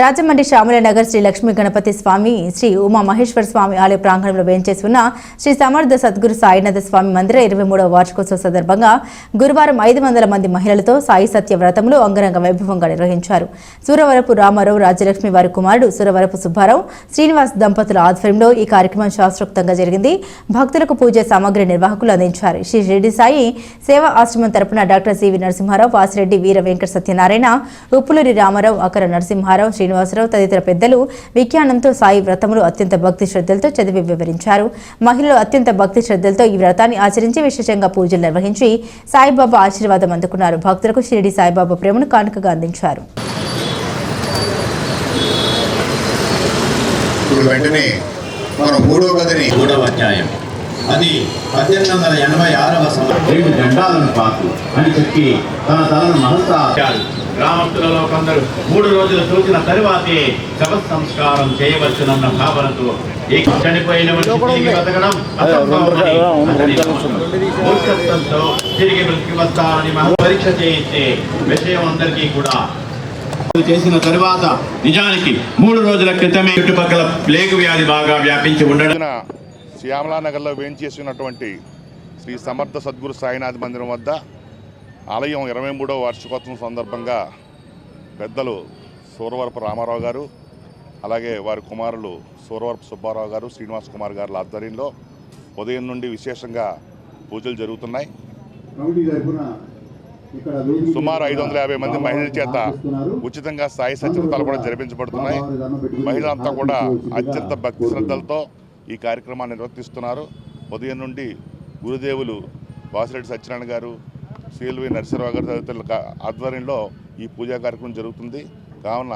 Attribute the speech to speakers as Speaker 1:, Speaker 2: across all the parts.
Speaker 1: రాజమండ్రి శ్యామలనగర్ శ్రీ లక్ష్మీ గణపతి స్వామి శ్రీ ఉమా మహేశ్వర స్వామి ఆలయ ప్రాంగణంలో వేంచేసి ఉన్న శ్రీ సమర్థ సద్గురు సాయినాథ స్వామి మందిర ఇరవై మూడవ వార్షికోత్సవ సందర్భంగా గురువారం ఐదు వందల మంది మహిళలతో సాయి సత్య వ్రతంలో అంగరంగ వైభవంగా నిర్వహించారు. సూరవరపు రామారావు రాజ్యలక్ష్మి వారి కుమారుడు సూరవరపు సుబ్బారావు శ్రీనివాస్ దంపతుల ఆధ్వర్యంలో ఈ కార్యక్రమం శాస్త్రోక్తంగా జరిగింది. భక్తులకు పూజ సామాగ్రి నిర్వాహకులు అందించారు. శ్రీ రెడ్డి సాయి సేవా ఆశ్రమం తరపున డాక్టర్ సివి నరసింహారావు వాసిరెడ్డి వీర వెంకట సత్యనారాయణ ఉప్పులూరి రామారావు అకర నరసింహారావు శ్రీ శ్రీనివాసరావు తదితర పెద్దలు విజ్ఞానంతో సాయి వ్రతములు అత్యంత భక్తి శ్రద్ధలతో చదివి వివరించారు. మహిళలు అత్యంత భక్తి శ్రద్ధలతో ఈ వ్రతాన్ని ఆచరించి విశేషంగా పూజలు నిర్వహించి సాయిబాబా ఆశీర్వాదం అందుకున్నారు. భక్తులకు షిరిడి సాయిబాబా ప్రేమను కానుకగా అందించారు.
Speaker 2: ఇప్పుడు వెంటనే మన మూడో గదిని
Speaker 3: మూడవ అధ్యాయం. అది పద్దెనిమిది వందల ఎనభై ఆరవ సంవత్సరం. రెండు జెండాలను పాకు అని చెప్పి తన తలను మనస్సాచారు గ్రామస్తులలో కొందరు మూడు రోజులు చూసిన తరువాతే శవ సంస్కారం చేయవచ్చునన్న భావనతో చనిపోయిన బతకడం. మూర్ఖత్వంతో తిరిగి బ్రతికి వస్తారని మహా పరీక్ష చేయించే విషయం అందరికీ కూడా. చేసిన తరువాత నిజానికి మూడు రోజుల క్రితమే చుట్టుపక్కల ప్లేగు వ్యాధి బాగా వ్యాపించి ఉండడం.
Speaker 4: శ్యామలానగర్లో వేంచేసి ఉన్నటువంటి శ్రీ సమర్థ సద్గురు సాయినాథ్ మందిరం వద్ద ఆలయం ఇరవై మూడవ వార్షికోత్సవం సందర్భంగా పెద్దలు సూరవరపు రామారావు గారు అలాగే వారి కుమారులు సూరవరపు సుబ్బారావు గారు శ్రీనివాస్ కుమార్ గారుల ఆధ్వర్యంలో ఉదయం నుండి విశేషంగా పూజలు జరుగుతున్నాయి. సుమారు ఐదు వందల యాభై మంది మహిళల చేత ఉచితంగా సాయి సత్యవతాలు కూడా జరిపించబడుతున్నాయి. మహిళలంతా కూడా అత్యంత భక్తి శ్రద్ధలతో ఈ కార్యక్రమాన్ని నిర్వర్తిస్తున్నారు. ఉదయం నుండి గురుదేవులు వాసిరెడ్డి సత్యనారాయణ గారు సిఎల్వి నరసింహరావు గారు తదితరుల ఆధ్వర్యంలో ఈ పూజా కార్యక్రమం జరుగుతుంది. కావున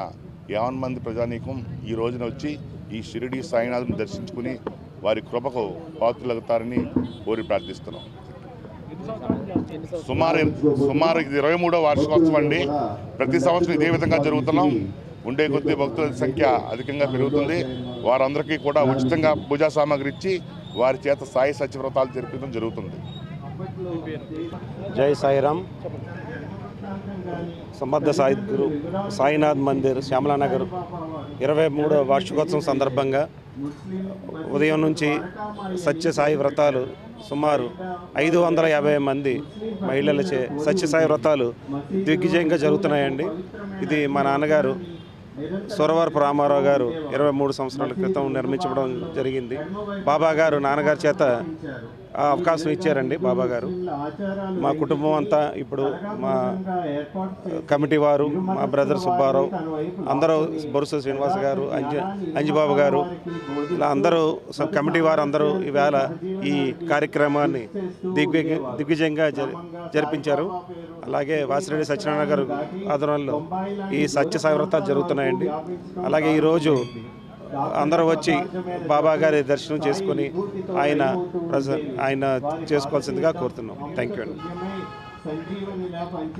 Speaker 4: యావన్ మంది ప్రజానీకం ఈ రోజున వచ్చి ఈ షిరిడి సాయినాథుని దర్శించుకుని వారి కృపకు పాత్రలగుతారని కోరి ప్రార్థిస్తున్నాం. సుమారు సుమారు ఇది ఇరవై మూడో వార్షికోత్సవం అండి. ప్రతి సంవత్సరం ఇదే విధంగా జరుగుతున్నాం. ఉండే కొద్ది భక్తుల సంఖ్య అధికంగా పెరుగుతుంది. వారందరికీ కూడా ఉచితంగా పూజా సామాగ్రి ఇచ్చి వారి చేత సాయి సత్యవ్రతాలు జరిపించడం జరుగుతుంది.
Speaker 5: జై సాయిరామ్. సమర్థ సాయి గురు సాయినాథ్ మందిర్ శ్యామలానగర్ ఇరవై మూడో వార్షికోత్సవం సందర్భంగా ఉదయం నుంచి సత్యసాయి వ్రతాలు సుమారు ఐదు వందల యాభై మంది మహిళలచే సత్యసాయి వ్రతాలు దిగ్విజయంగా జరుగుతున్నాయండి. ఇది మా నాన్నగారు సూరవరపు రామారావు గారు ఇరవై మూడు సంవత్సరాల క్రితం నిర్మించడం జరిగింది. బాబా గారు నాన్నగారి చేత అవకాశం ఇచ్చారండి బాబా గారు. మా కుటుంబం అంతా ఇప్పుడు మా కమిటీ వారు మా బ్రదర్ సుబ్బారావు అందరూ బొరుసు శ్రీనివాస్ గారు అంజ అంజిబాబు గారు ఇలా అందరూ కమిటీ వారు అందరూ ఈవేళ ఈ కార్యక్రమాన్ని దిగ్విజ దిగ్విజయంగా జరిపించారు. అలాగే వాసిరెడ్డి సత్యనారాయణ గారు ఆధ్వర్యంలో ఈ సత్య సాయి జరుగుతున్నాయండి. అలాగే ఈరోజు అందరూ వచ్చి బాబా గారి దర్శనం చేసుకొని ఆయన ఆయన చేసుకోవాల్సిందిగా కోరుతున్నాం. థ్యాంక్ యూ అండి